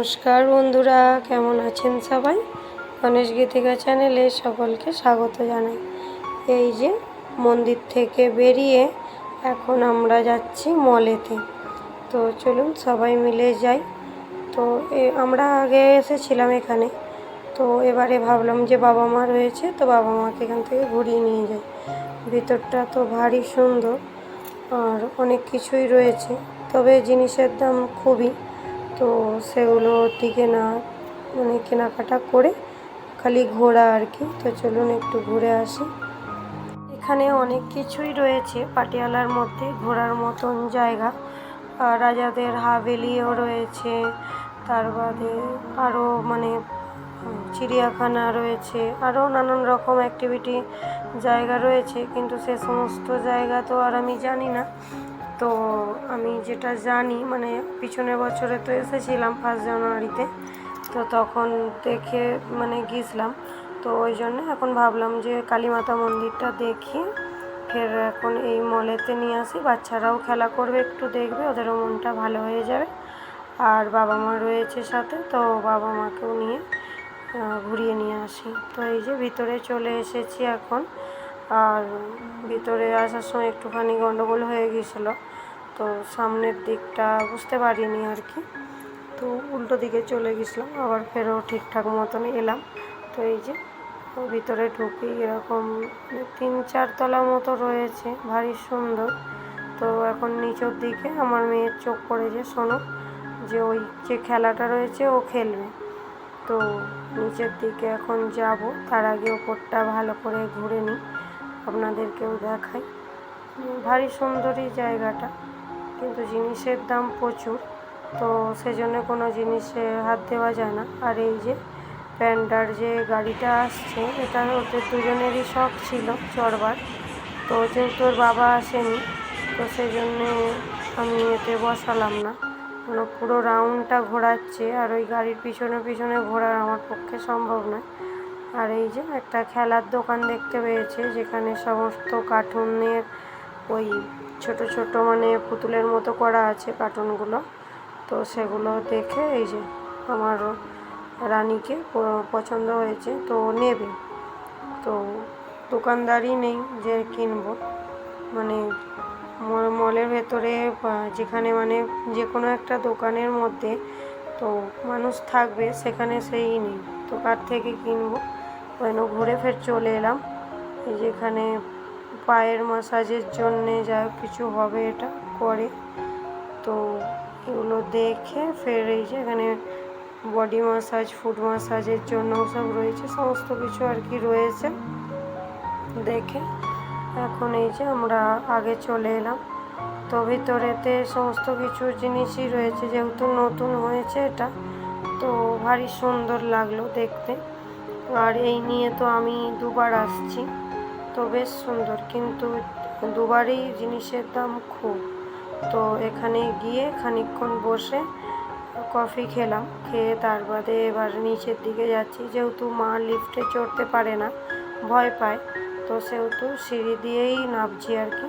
নমস্কার বন্ধুরা, কেমন আছেন সবাই? গণেশ গীতিকা চ্যানেলে সকলকে স্বাগত জানাই। এই যে মন্দির থেকে বেরিয়ে এখন আমরা যাচ্ছি মলেতে। তো চলুন সবাই মিলে যাই। তো আমরা আগে এসেছিলাম এখানে। তো এবারে ভাবলাম যে বাবা মা রয়েছে, তো বাবা মাকে এখান থেকে ঘুরিয়ে নিয়ে যাই। ভিতরটা তো ভারী সুন্দর, আর অনেক কিছুই রয়েছে। তবে জিনিসের দাম খুবই। তো সেগুলো দিকে না মানে কেনাকাটা করে খালি ঘোরা আর কি। তো চলুন একটু ঘুরে আসি। এখানে অনেক কিছুই রয়েছে, পাটিয়ালার মধ্যে ঘোরার মতন জায়গা। রাজাদের হাভেলিও রয়েছে, তার বাদে আরও মানে চিড়িয়াখানা রয়েছে আরও নানান রকম অ্যাক্টিভিটি জায়গা রয়েছে, কিন্তু সে সমস্ত জায়গা তো আর আমি জানি না। তো আমি যেটা জানি মানে পিছনের বছরে তো এসেছিলাম ফার্স্ট জানুয়ারিতে, তো তখন দেখে মানে গিয়েছিলাম তো ওই জন্য এখন ভাবলাম যে কালীমাতা মন্দিরটা দেখি, ফের এখন এই মলেতে নিয়ে আসি। বাচ্চারাও খেলা করবে, একটু দেখবে, ওদেরও মনটা ভালো হয়ে যাবে। আর বাবা মা রয়েছে সাথে, তো বাবা মাকেও নিয়ে ঘুরিয়ে নিয়ে আসি। তো এই যে ভিতরে চলে এসেছি এখন আর ভিতরে আসার সময় একটুখানি গন্ডগোল হয়ে গিয়েছিল। তো সামনের দিকটা বুঝতে পারিনি আর কি। তো উল্টো দিকে চলে গেছিলাম আবার ফেরও ঠিকঠাক মতন এলাম। তো এই যে ভিতরে ঢুকি, এরকম তিন চার তলা মতো রয়েছে, ভারী সুন্দর। তো এখন নিচের দিকে আমার মেয়ের চোখ পড়েছে শোনো, যে ওই যে খেলাটা রয়েছে ও খেলবে। তো নিচের দিকে এখন যাব, তার আগে ওপরটা ভালো করে ঘুরে নিই। আপনাদেরকেও দেখাই। ভারী সুন্দরই জায়গাটা, কিন্তু জিনিসের দাম প্রচুর, তো সেজন্য কোনো জিনিসে হাত দেওয়া যায় না। আর এই যে প্যান্ডার যে গাড়িটা আসছে, এটা ওদের দুজনেরই শখ ছিল চড়বার, তো যেহেতু ওর বাবা আসেনি, তো সেই জন্যে আমি এতে বসালাম না। মানে পুরো রাউন্ডটা ঘোরাচ্ছে, আর ওই গাড়ির পিছনে পিছনে ঘোরার আমার পক্ষে সম্ভব নয়। আর এই যে একটা খেলার দোকান দেখতে পেয়েছে, যেখানে সমস্ত কার্টুনের ওই ছোট ছোট মানে পুতুলের মতো করা আছে কার্টুনগুলো। তো সেগুলো দেখে এই যে আমার রানীকে পছন্দ হয়েছে, তো নেবে। তো দোকানদারই নেই যে কিনবো। মানে মলের ভেতরে যেখানে মানে যে কোনো একটা দোকানের মধ্যে তো মানুষ থাকবে, সেখানে সেই নেই। তো কার থেকে কিনবো? ওই ঘুরে ফের চলে এলাম? এই যেখানে পায়ের মাসাজের জন্যে যা কিছু হবে এটা করে। তো এগুলো দেখে ফের এই যে এখানে বডি মাসাজ ফুট মাসাজের জন্য সব রয়েছে, সমস্ত কিছু আর কি রয়েছে। দেখে এখন এই যে আমরা আগে চলে এলাম। তো ভিতরেতে সমস্ত কিছু জিনিসই রয়েছে, যেহেতু নতুন হয়েছে এটা, তো ভারী সুন্দর লাগল দেখতে। আর এই নিয়ে তো আমি দুবার আসছি। তো বেশ সুন্দর। কিন্তু দুবারই জিনিসের দাম খুব। তো এখানে গিয়ে খানিকক্ষণ বসে কফি খেলাম। খেয়ে তার বাদে এবার নিচের দিকে যাচ্ছি। যেহেতু মা লিফটে চড়তে পারে না, ভয় পায়। তো সেহেতু সিঁড়ি দিয়েই নামছি আর কি।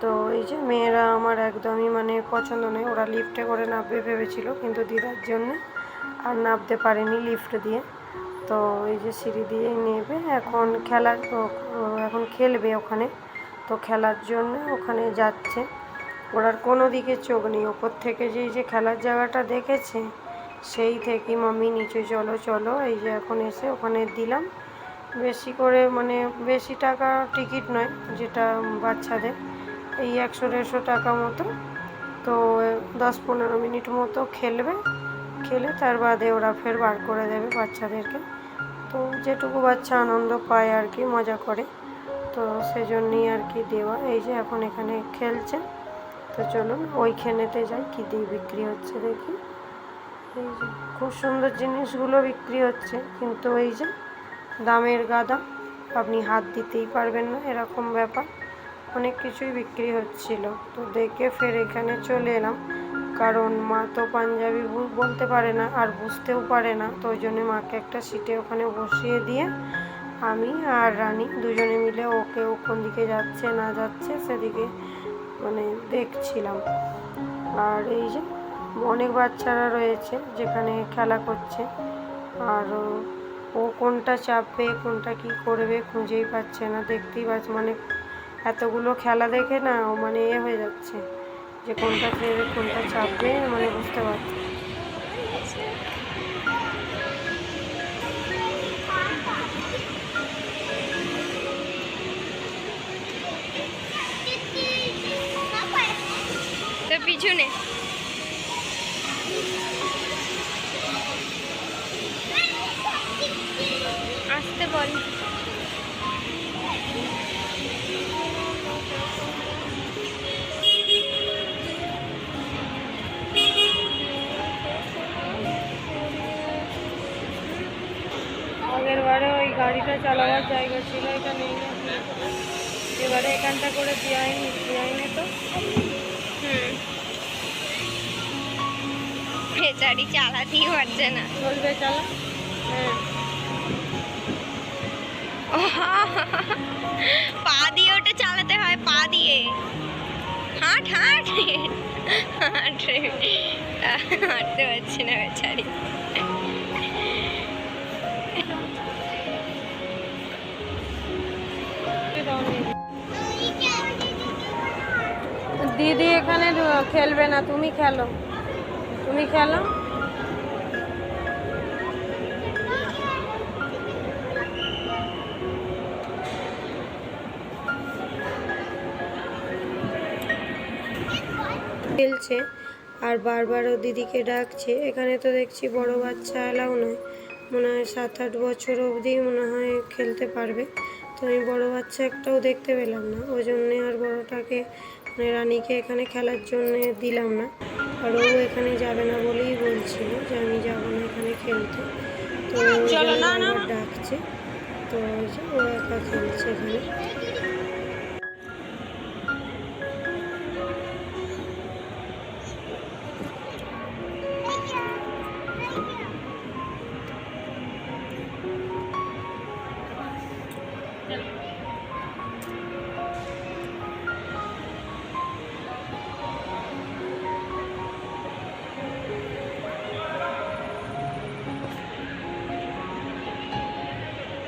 তো এই যে মেয়েরা আমার একদমই মানে পছন্দ নয়। ওরা লিফটে করে নামবে ভেবেছিল। কিন্তু দিদার জন্যে আর নামতে পারেনি লিফট দিয়ে। তো এই যে সিঁড়ি দিয়ে নেবে, এখন খেলার এখন খেলবে ওখানে। তো খেলার জন্য ওখানে যাচ্ছে। ওরার কোনো দিকে চোখ নেই। ওপর থেকে যে যে খেলার জায়গাটা দেখেছে, সেই থেকে মাম্মি নিচে, চলো চলো। এই যে এখন এসে ওখানে দিলাম। বেশি করে মানে বেশি টাকা টিকিট নয়, যেটা বাচ্চাদের। এই একশো, দেড়শো টাকা মতো। তো দশ, পনেরো মিনিট মতো খেলবে। খেলে তার বাদে ওরা ফের বার করে দেবে বাচ্চাদেরকে। তো যেটুকু বাচ্চা আনন্দ পায় আর কি, মজা করে। তো সেজন্যই আর কি দেওয়া। এই যে এখন এখানে খেলছে। তো চলুন, ওইখানেতে যাই, কী দিয়ে বিক্রি হচ্ছে দেখি। এই যে খুব সুন্দর জিনিসগুলো বিক্রি হচ্ছে। কিন্তু এই যে দামের গাদা, আপনি হাত দিতেই পারবেন না, এরকম ব্যাপার। অনেক কিছুই বিক্রি হচ্ছিল। তো দেখে ফের এখানে চলে এলাম। কারণ মা তো পাঞ্জাবি বলতে পারে না আর বুঝতেও পারে না। তো ওই জন্য মাকে একটা সিটে ওখানে বসিয়ে দিয়ে আমি আর রানী দুজনে মিলে ওকে ও কোন দিকে যাচ্ছে না যাচ্ছে সেদিকে মানে দেখছিলাম। আর এই যে অনেক বাচ্চারা রয়েছে যেখানে খেলা করছে। আর ও- কোনটা চাপবে, কোনটা কি করবে খুঁজেই পাচ্ছে না। দেখতেই পাচ্ছে মানে এতগুলো খেলা দেখে না ও মানে এ হয়ে যাচ্ছে। যে কোনটা ছেড়ে কোনটা চাপবে মানে বুঝতে পারছে তো পিছনে আসতে বল গাড়িটা চালাবার জায়গা ছিল এটা নেই। এবারে এখানটা করে দেওয়াইনি দেওয়াইনি তো। বেচারি চালাতেই পারছে না। চলবে চালা। হ্যাঁ। পা দিয়ে ওটা চালাতে হয় পা দিয়ে। হাঁট হাঁট। হাঁটতে পারছে না বেচারি দিদি এখানে খেলবে না, তুমি খেলো। তুমি খেলো? খেলছে, আর বারবার ও দিদিকে ডাকছে। এখানে তো দেখছি বড় বাচ্চা এলাও নয়। মনে হয় সাত আট বছর অবধি মনে হয় খেলতে পারবে। তো আমি বড়ো বাচ্চা একটাও দেখতে পেলাম না। ওই জন্যে আর বড়োটাকে মানে রানীকে এখানে খেলার জন্য দিলাম না। আর ও এখানে যাবে না বলেই বলছিল যে আমি যাব না এখানে খেলতে। তো ডাকছে। তো ও একা খেলছে এখানে।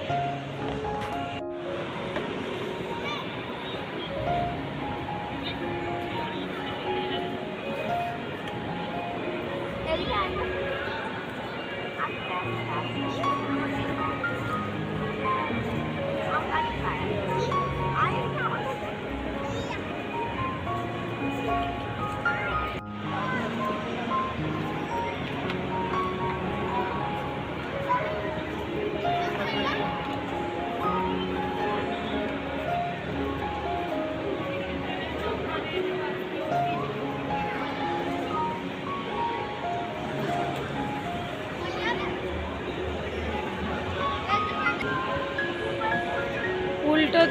উল্টো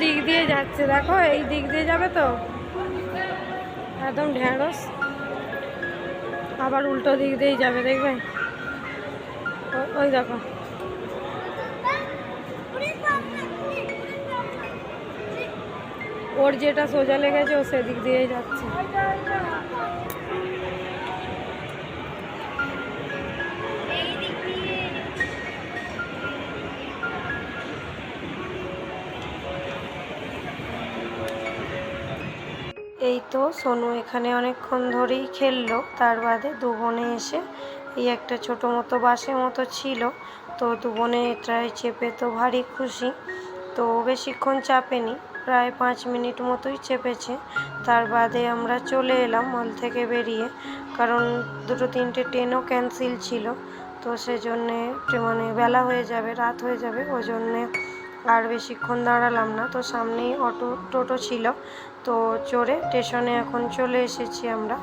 দিক দিয়ে যাচ্ছে, দেখো, এই দিক দিয়ে যাবে তো? একদম ঢ্যাঁড়স। আবার উল্টো দিক দিয়েই যাবে, দেখবে? ওই দেখো। ওর যেটা সোজা লেগেছে, ও সেদিক দিয়েই যাচ্ছে। এই তো সোনু এখানে অনেকক্ষণ ধরেই খেললো। তার বাদে দু বোনে এসে এই একটা ছোট মতো বাসের মতো ছিল। তো দু বোনে এটাই চেপে তো ভারী খুশি। তো বেশিক্ষণ চাপেনি, প্রায় পাঁচ মিনিট মতোই চেপেছে। তার বাদে আমরা চলে এলাম মল থেকে বেরিয়ে, কারণ দুটো তিনটে ট্রেনও ক্যান্সেল ছিল। তো সেজন্যে মানে বেলা হয়ে যাবে, রাত হয়ে যাবে। ওই জন্যে আর বেশিক্ষণ দাঁড়ালাম না। তো সামনেই অটো, টোটো ছিল। তো চড়ে স্টেশনে এখন চলে এসেছি আমরা।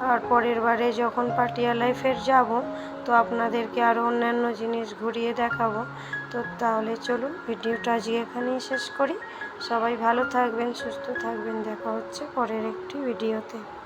আর পরের বারে যখন পাটিয়ালায় ফের যাব, তো আপনাদেরকে আরও অন্যান্য জিনিস ঘুরিয়ে দেখাবো। তো তাহলে চলুন, ভিডিওটা আজকে এখানেই শেষ করি। সবাই ভালো থাকবেন, সুস্থ থাকবেন। দেখা হচ্ছে পরের একটি ভিডিওতে।